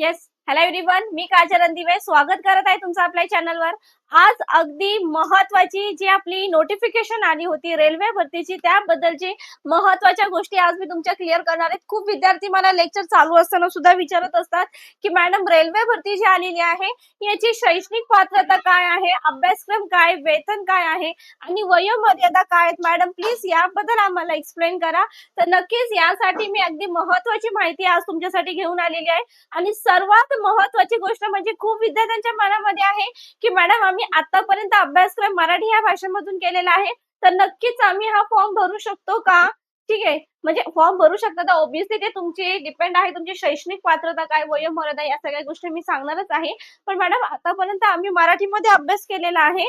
Yes hello everyone मी काजल दिवे स्वागत करत आहे तुमचं आपल्या चॅनलवर आज अगदी महत्वाची जी आपली नोटिफिकेशन आली होती रेल्वे भरतीची त्याबद्दलची महत्त्वाच्या गोष्टी आज मी तुमच्या क्लिअर करणार आहेत. खूप विद्यार्थी मला लेक्चर चालू असताना सुद्धा विचारत असतात की मॅडम रेल्वे भरती जी आलेली आहे याची शैक्षणिक पात्रता काय आहे? अभ्यासक्रम काय? वेतन काय आहे? आणि वयोमर्यादा काय आहेत? मॅडम प्लीज याबद्दल आम्हाला एक्सप्लेन करा. तर नक्कीच यासाठी मी अगदी महत्वाची माहिती आज तुमच्यासाठी घेऊन आलेली आहे. आणि सर्वात महत्वाची गोष्ट म्हणजे खूप विद्यार्थ्यांच्या मनामध्ये आहे की मॅडम आम्ही आतापर्यंत अभ्यासक्रम मराठी या भाषेमधून केलेला आहे तर नक्कीच आम्ही हा फॉर्म भरू शकतो का? ठीक आहे. म्हणजे फॉर्म भरू शकता तर ऑब्विसली ते तुमची डिपेंड आहे तुमची शैक्षणिक पात्रता काय वयोमर्यादा या सगळ्या गोष्टी मी सांगणारच आहे. पण मॅडम आतापर्यंत आम्ही मराठीमध्ये अभ्यास केलेला आहे.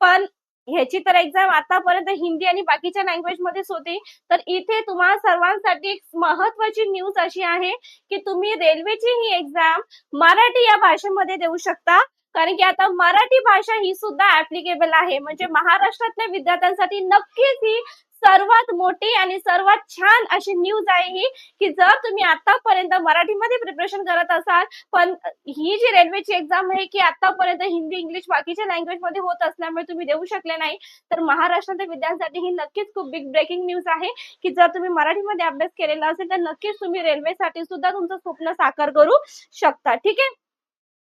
पण ह्याची तर एक्झाम आतापर्यंत हिंदी आणि बाकीच्या लँग्वेज मध्येच होती. तर इथे तुम्हा सर्वांसाठी एक महत्वाची न्यूज अशी आहे की तुम्ही रेल्वेची ही एक्झाम मराठी या भाषेमध्ये देऊ शकता. कारण की आता मराठी भाषा ही सुद्धा ऍप्लिकेबल आहे. म्हणजे महाराष्ट्रातल्या विद्यार्थ्यांसाठी नक्कीच ही सर्वात मोठी आणि सर्वात छान अशी न्यूज आहे ही की जर तुम्ही आतापर्यंत मराठीमध्ये प्रिपरेशन करत असाल पण ही जी रेल्वेची एक्झाम आहे की आतापर्यंत हिंदी इंग्लिश बाकीच्या लँग्वेजमध्ये होत असल्यामुळे तुम्ही देऊ शकले नाही तर महाराष्ट्रातील विद्यार्थ्यांसाठी ही नक्कीच खूप बिग ब्रेकिंग न्यूज आहे की जर तुम्ही मराठीमध्ये अभ्यास केलेला असेल तर नक्कीच तुम्ही रेल्वेसाठी सुद्धा तुमचं स्वप्न साकार करू शकता. ठीक आहे?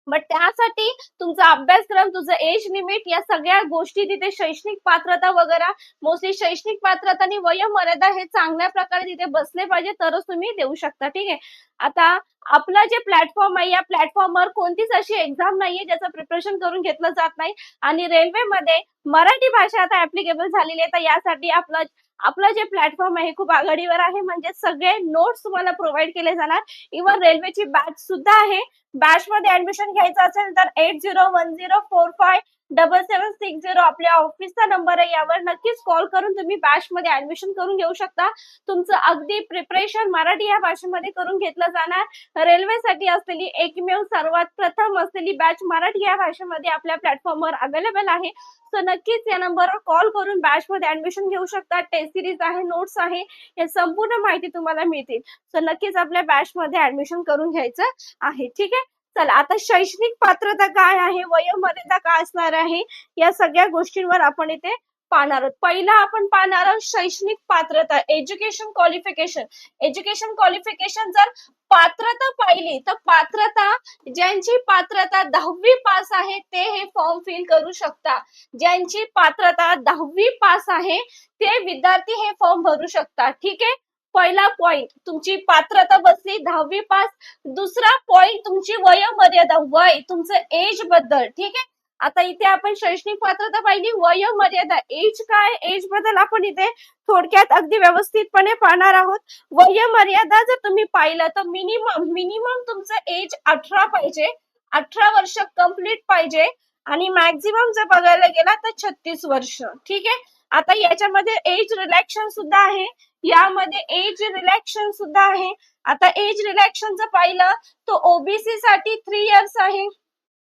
बट त्यासाठी तुमचा अभ्यासक्रम तुझं एज लिमिट या सगळ्या गोष्टी तिथे शैक्षणिक पात्रता वगैरे मोस्टली शैक्षणिक पात्रता आणि वयोमर्यादा हे चांगल्या प्रकारे तिथे बसले पाहिजे तरच तुम्ही देऊ शकता. ठीक आहे? आता आपलं जे प्लॅटफॉर्म आहे या प्लॅटफॉर्मवर कोणतीच अशी एक्झाम नाहीये ज्याचं प्रिपरेशन करून घेतलं जात नाही. आणि रेल्वेमध्ये मराठी भाषा आता ऍप्लिकेबल झालेली आहे. तर यासाठी आपलं आपलं जे प्लॅटफॉर्म आहे खूप आघाडीवर आहे. म्हणजे सगळे नोट्स तुम्हाला प्रोव्हाइड केले जाणार. इव्हन रेल्वेची बॅच सुद्धा आहे. बॅच मध्ये ऍडमिशन घ्यायचं असेल तर eight zero one zero four five double seven six zero आपल्या ऑफिसचा नंबर आहे. यावर नक्कीच कॉल करून तुम्ही बॅच मध्ये ऍडमिशन करून घेऊ शकता. तुमचं अगदी प्रिपरेशन मराठी या भाषेमध्ये करून घेतलं जाणार. रेल्वेसाठी असलेली एकमेव सर्वात प्रथम असलेली बॅच मराठी या भाषेमध्ये आपल्या प्लॅटफॉर्मवर अवेलेबल आहे. सो नक्कीच या नंबरवर कॉल करून बॅच मध्ये ऍडमिशन घेऊ शकता. टेस्ट सिरीज आहे नोट्स आहे हे संपूर्ण माहिती तुम्हाला मिळतील. सो नक्कीच आपल्या बॅच मध्ये ऍडमिशन करून घ्यायचं आहे. ठीक आहे? चला आता शैक्षणिक पात्रता काय आहे? वयोमर्यादा काय असणार आहे? या सगळ्या गोष्टींवर आपण इथे पाहणार आहोत. पहिला आपण पाहणार आहोत शैक्षणिक पात्रता एज्युकेशन क्वालिफिकेशन एज्युकेशन क्वालिफिकेशन जर पात्रता पाहिली तर पात्रता ज्यांची पात्रता दहावी पास आहे ते हे फॉर्म फिल करू शकता. ज्यांची पात्रता दहावी पास आहे ते विद्यार्थी हे फॉर्म भरू शकता. ठीक आहे? पहिला पॉइंट तुमची पात्रता बसली दहावी पास. दुसरा पॉइंट तुमची वयोमर्यादा वय तुमचं एजबद्दल ठीक आहे? आता इथे आपण शैक्षणिक पात्रता पाहिली वयोमर्यादा. एज काय? एजबद्दल आपण इथे थोडक्यात अगदी व्यवस्थितपणे पाहणार आहोत. वयोमर्यादा जर तुम्ही पाहिलं तर मिनिमम मिनिमम तुमचं एज अठरा पाहिजे. अठरा वर्ष कंप्लीट पाहिजे. आणि मॅक्झिमम जर बघायला गेला तर छत्तीस वर्ष ठीक आहे? आता याच्यामध्ये एज रिलॅक्शन सुद्धा आहे. यामध्ये एज रिलॅक्शन सुद्धा आहे. आता एज रिलॅक्शन जर पाहिलं तर ओबीसी साठी थ्री इयर्स आहे.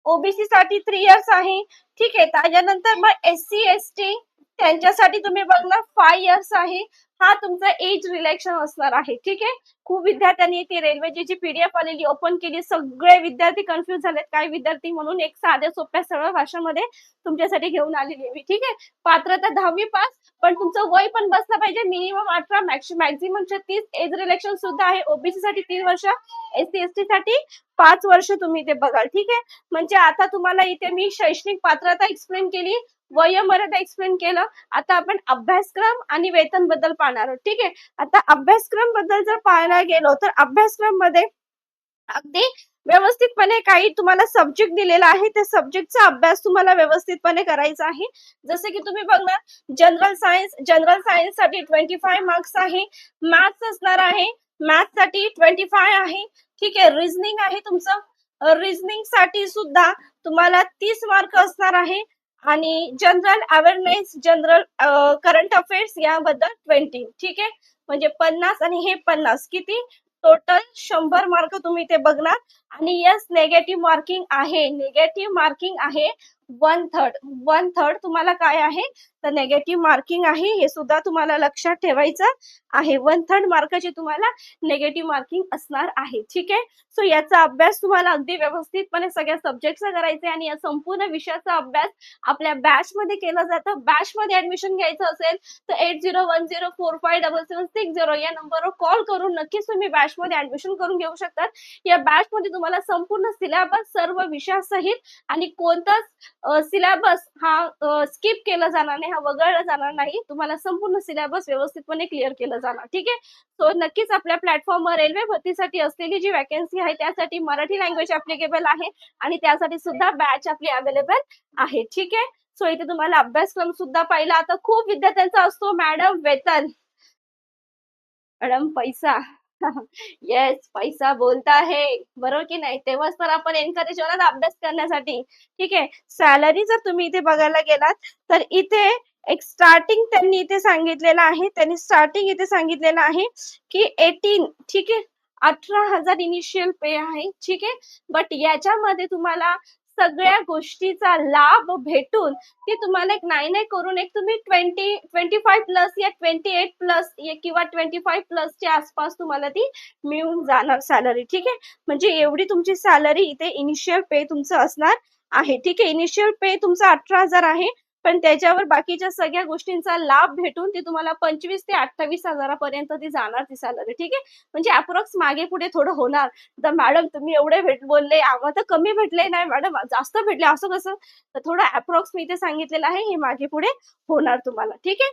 ओबीसी साठी थ्री इयर्स आहे. ठीक आहे त्याच्यानंतर मग एस सी एस टी त्यांच्यासाठी तुम्ही बघणार फाय इयर्स आहे. हा तुमचा एज रिलॅक्शन असणार आहे. ठीक आहे? खूप विद्यार्थ्यांनी ती रेल्वेची जी पीडीएफ आलेली ओपन केली सगळे विद्यार्थी कन्फ्युज झालेत. काही विद्यार्थी म्हणून एक साध्या सोप्या सरळ भाषेमध्ये तुमच्यासाठी घेऊन आलेली आहे. मी ठीक आहे? पात्रता दहावी पास पण तुमचं वय पण बसलं पाहिजे. मिनिमम अठरा मॅक्झिमम छत्तीस एज रिलेक्शन सुद्धा आहे. ओबीसी साठी तीन वर्ष एस सी एस टी साठी पाच वर्ष तुम्ही इथे बघाल ठीक आहे? म्हणजे आता तुम्हाला इथे मी शैक्षणिक पात्रता एक्सप्लेन केली वयमर्यादा एक्सप्लेन केलं आता आपण अभ्यासक्रम आणि वेतनबद्दल पाहणार आहोत ठीक आहे? आता अभ्यासक्रमबद्दल जर पाहायला गेलो तर अभ्यासक्रममध्ये अगदी व्यवस्थितपणे काही तुम्हाला सब्जेक्ट दिलेला आहे त्या सब्जेक्टचा अभ्यास तुम्हाला व्यवस्थितपणे करायचा आहे. जसे की तुम्ही बघणार जनरल सायन्स जनरल सायन्ससाठी ट्वेंटी फाय मार्क्स आहे मॅथ्स असणार आहे मॅथ्ससाठी ट्वेंटी फाय आहे. ठीक आहे रिझनिंग आहे तुमचं. रिझनिंगसाठी सुद्धा तुम्हाला तीस मार्क असणार आहे. आणि general awareness general current affairs याबद्दल ट्वेंटी ठीक आहे? म्हणजे पन्नास आणि हे पन्नास. किती? टोटल शंभर मार्क तुम्ही ते बघणार. आणि यस नेगेटिव्ह मार्किंग आहे. नेगेटिव्ह मार्किंग आहे. वन थर्ड वन थर्ड तुम्हाला काय आहे? तर नेगेटिव्ह मार्किंग आहे. हे सुद्धा तुम्हाला लक्षात ठेवायचं आहे. वन थर्ड मार्काचे तुम्हाला नेगेटिव्ह मार्किंग असणार आहे. ठीक आहे? सो याचा अभ्यास तुम्हाला अगदी व्यवस्थितपणे सगळ्या सब्जेक्टचा करायचा आणि या संपूर्ण विषयाचा अभ्यास आपल्या बॅच मध्ये केला जातं. बॅच मध्ये ऍडमिशन घ्यायचं असेल तर eight zero one zero four five double seven six zero या नंबरवर कॉल करून नक्कीच तुम्ही बॅच मध्ये ऍडमिशन करून घेऊ शकतात. या बॅच मध्ये तुम्हाला संपूर्ण सिलेबस सर्व विषयासहित आणि कोणताच सिलेबस हा स्किप केला जाणार नाही हा वगळला जाणार नाही. तुम्हाला संपूर्ण सिलेबस व्यवस्थितपणे क्लिअर केलं जाणार. ठीक आहे? सो नक्कीच आपल्या प्लॅटफॉर्मवर रेल्वे भरतीसाठी असलेली जी वॅकन्सी आहे त्यासाठी मराठी लँग्वेज अप्लिकेबल आहे आणि त्यासाठी सुद्धा बॅच आपली अवेलेबल आहे. ठीक आहे? सो इथे तुम्हाला अभ्यासक्रम सुद्धा पाहिला. आता खूप विद्यार्थ्यांचा असतो. मॅडम वेतन. मॅडम पैसा. येस पैसा बोलता है बरोबर की नाही? तेव्हाच तर आपण एनकरेज होणार अभ्यास करण्यासाठी. ठीक आहे? सॅलरी जर तुम्ही इथे बघायला गेलात तर इथे एक स्टार्टिंग त्यांनी इथे सांगितलेलं आहे. त्यांनी स्टार्टिंग इथे सांगितलेलं आहे की एटीन ठीक आहे? अठरा हजार इनिशियल पे आहे. ठीक आहे? बट याच्यामध्ये तुम्हाला सगळ्या गोष्टीचा लाभ भेटून ती तुम्हाला एक नाही नाही करून एक तुम्ही ट्वेंटी ट्वेंटी फाय प्लस या ट्वेंटी एट प्लस किंवा ट्वेंटी फाय प्लसच्या आसपास तुम्हाला ती मिळून जाणार सॅलरी ठीक आहे? म्हणजे एवढी तुमची सॅलरी इथे इनिशियल पे तुमचं असणार आहे. ठीक आहे? इनिशियल पे तुमचा अठरा हजार आहे. पण त्याच्यावर बाकीच्या सगळ्या गोष्टींचा लाभ भेटून ती तुम्हाला पंचवीस ते अठ्ठावीस हजारापर्यंत ती जाणार ती सॅलरी ठीक आहे? म्हणजे अप्रॉक्स मागे पुढे थोडं होणार. तर मॅडम तुम्ही एवढे भेट बोलले आम्हाला तर कमी भेटले नाही मॅडम जास्त भेटले असं कसं? तर थोडं अप्रोक्स मी इथे सांगितलेलं आहे हे मागे पुढे होणार तुम्हाला ठीक आहे?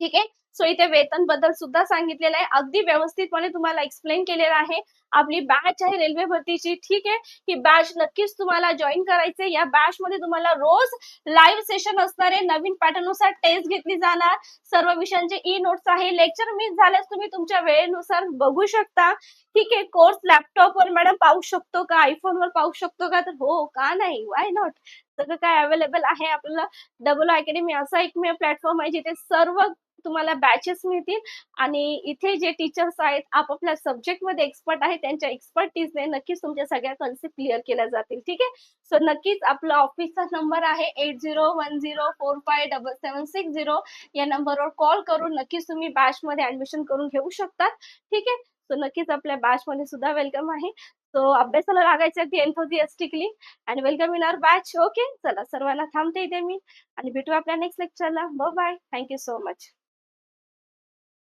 ठीक आहे? सो इथे वेतनबद्दल सुद्धा सांगितलेलं आहे. अगदी व्यवस्थितपणे तुम्हाला एक्सप्लेन केलेलं आहे. आपली बॅच आहे रेल्वे भरतीची. ठीक आहे? ही बॅच नक्कीच तुम्हाला जॉईन करायचे या बॅच मध्ये तुम्हाला रोज लाईव्ह सेशन असणार आहे नवीन पॅटर्ननुसार टेस्ट घेतली जाणार. सर्व विषयांचे ई नोट्स आहे. लेक्चर मिस झाल्यास तुम्ही तुमच्या वेळेनुसार बघू शकता. ठीक आहे? कोर्स लॅपटॉपवर मॅडम पाहू शकतो का? आयफोनवर पाहू शकतो का? तर हो का नाही? वाय नॉट सगळं काय अवेलेबल आहे आपल्याला. डबल अकॅडमी असा एकमेव प्लॅटफॉर्म आहे जिथे सर्व तुम्हाला बॅचेस मिळतील. आणि इथे जे टीचर्स आहेत आपापल्या सब्जेक्टमध्ये एक्सपर्ट आहेत त्यांच्या एक्सपर्टीजने नक्कीच तुमच्या सगळ्या कन्सेप्ट क्लिअर केल्या जातील. ठीक आहे? सो नक्कीच आपला ऑफिसचा नंबर आहे eight zero one zero four five double seven six zero या नंबरवर कॉल करून नक्कीच तुम्ही बॅचमध्ये ऍडमिशन करून घेऊ शकतात. ठीक आहे? सो नक्कीच आपल्या बॅचमध्ये सुद्धा वेलकम आहे. सो अभ्यासाला लागायचं अगदी enthusiastically and welcome in our batch okay चला सर्वांना थांबते इथे मी. आणि भेटू आपल्या next लेक्चरला bye thank you so much